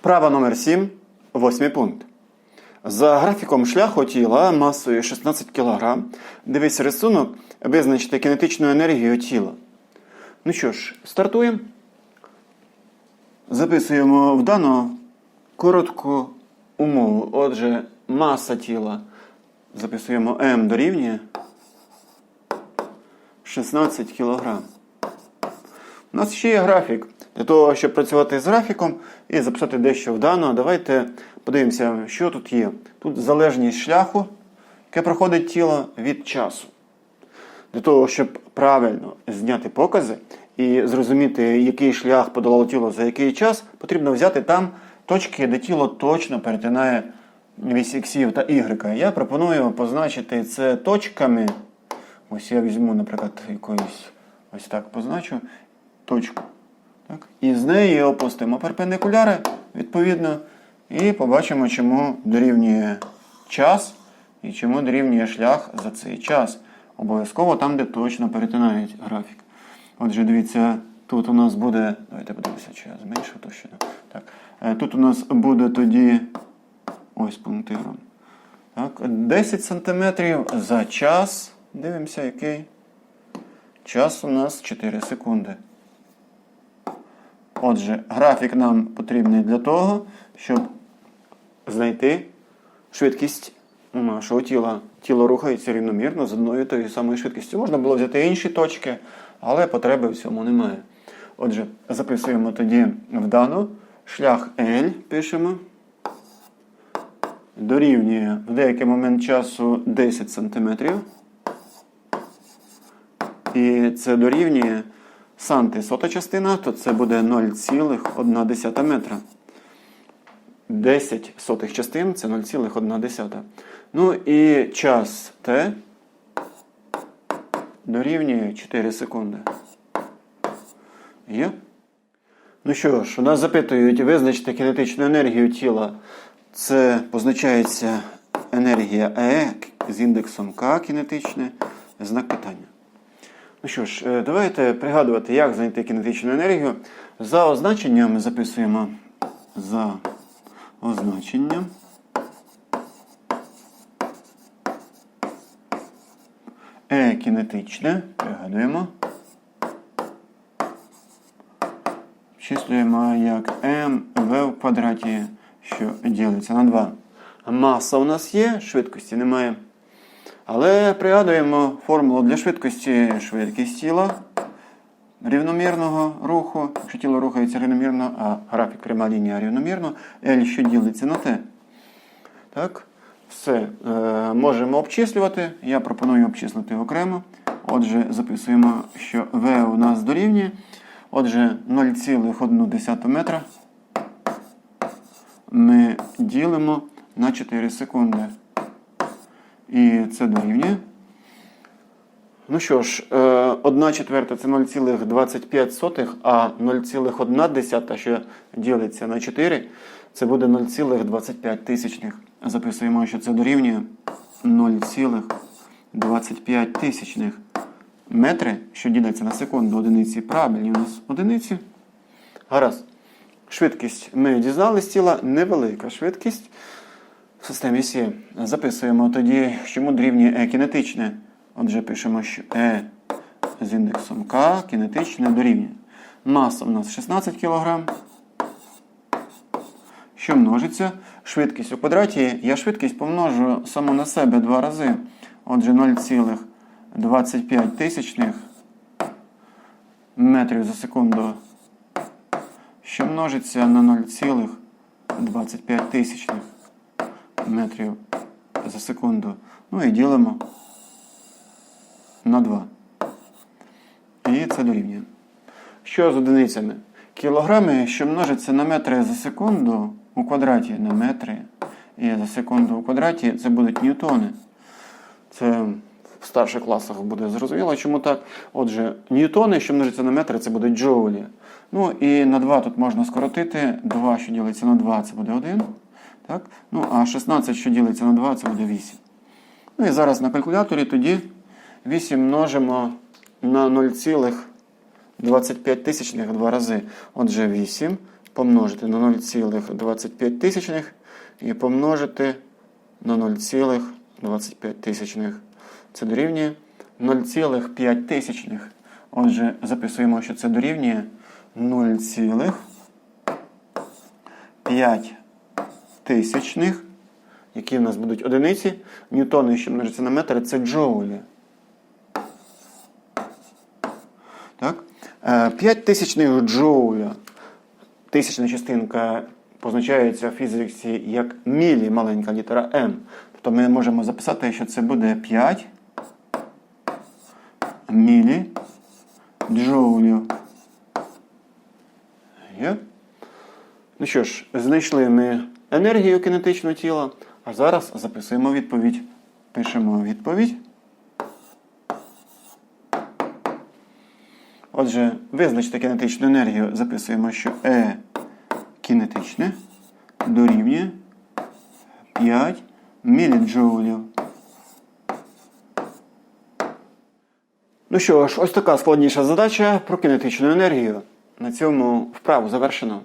Вправа номер 7, восьмий пункт. За графіком шляху тіла масою 16 кг дивись рисунок, визначити кінетичну енергію тіла. Ну що ж, стартуємо. Записуємо в дану коротку умову. Отже, маса тіла записуємо М дорівнює 16 кг. У нас ще є графік. Для того, щоб працювати з графіком і записати дещо вдано, давайте подивимося, що тут є. Тут залежність шляху, яке проходить тіло від часу. Для того, щоб правильно зняти покази і зрозуміти, який шлях подолало тіло за який час, потрібно взяти там точки, де тіло точно перетинає вісь іксів та Y. Я пропоную позначити це точками. Ось я візьму, наприклад, якоюсь ось так позначу точку. Так? І з неї опустимо перпендикуляри, відповідно, і побачимо, чому дорівнює час і чому дорівнює шлях за цей час. Обов'язково там, де точно перетинають графік. Отже, дивіться, тут у нас буде. Давайте подивимося, чи я зменшу точно. Так. Е, Тут у нас буде тоді ось пунктиром. Так, 10 см за час. Дивимося, який. Час у нас 4 секунди. Отже, графік нам потрібний для того, щоб знайти швидкість нашого тіла. Тіло рухається рівномірно з одною тою самою швидкістю. Можна було взяти інші точки, але потреби в цьому немає. Отже, записуємо тоді вдано шлях L пишемо. Дорівнює в деякий момент часу 10 см. І це дорівнює санти сота частина, то це буде 0,1 метра. 10 сотих частин це 0,1. Ну і час Т дорівнює 4 секунди. Є? Ну що ж, у нас запитують визначити кінетичну енергію тіла. Це позначається енергія Е з індексом К кінетичне, знак питання. Ну що ж, е, давайте пригадувати, як знайти кінетичну енергію. За означенням ми записуємо за означенням. Е кінетичне, пригадуємо. Обчислюємо як МВ в квадраті, що ділиться на 2. Маса у нас є, швидкості немає. Але пригадуємо формулу для швидкості швидкість тіла рівномірного руху. Якщо тіло рухається рівномірно, а графік пряма лінія рівномірно, L що ділиться на T. Так, все. Е, можемо обчислювати. Я пропоную обчислити окремо. Отже, записуємо, що V у нас дорівнює. Отже, 0,1 метра ми ділимо на 4 секунди. І це дорівнює. Ну що ж, 1 четверта це 0,25, а 0,1, що ділиться на 4, це буде 0,25 тисячних. Записуємо, що це дорівнює 0,25 тисячних метри, що ділиться на секунду одиниці. Правильні у нас одиниці. Гаразд. Швидкість ми дізнались тіла, невелика швидкість в системі Сі. Записуємо тоді, чому дорівнює Е кінетичне. Отже, пишемо, що Е з індексом К кінетичне дорівнює. Маса у нас 16 кг. Що множиться? Швидкість у квадраті. Я швидкість помножу саму на себе два рази. Отже, 0,25 тисячних метрів за секунду. Що множиться на 0,25 тисячних метрів за секунду. Ну і ділимо на 2. І це дорівнює. Що з одиницями? Кілограми, що множиться на метри за секунду у квадраті на метри. І за секунду у квадраті це будуть ньютони. Це в старших класах буде зрозуміло, чому так. Отже, ньютони, що множиться на метри, це будуть джоулі. Ну і на 2 тут можна скоротити. 2, що ділиться на 2, це буде 1. Так? Ну, а 16, що ділиться на 2, це буде 8. Ну і зараз на калькуляторі тоді 8 множимо на 0,25 тисячних два рази. Отже, 8 помножити на 0,25 тисячних і помножити на 0,25 тисячних. Це дорівнює 0,5 тисячних. Отже, записуємо, що це дорівнює 0,5 тисячних, які в нас будуть одиниці. Ньютони, що множиться на метр, це джоулі. Так? 5 тисячних джоуля. Тисячна частинка позначається в фізиці як мілі, маленька літера М. Тобто ми можемо записати, що це буде 5 мілі джоулів. Є? Ну що ж, знайшли ми енергію кинетичного тіла, а зараз записуємо відповідь. Пишемо відповідь. Отже, визначте кинетичну енергію, записуємо, що E кінетичне дорівнює 5 міліджоулів. Ну що ж, ось така складніша задача про кинетичну енергію. На цьому вправу завершено.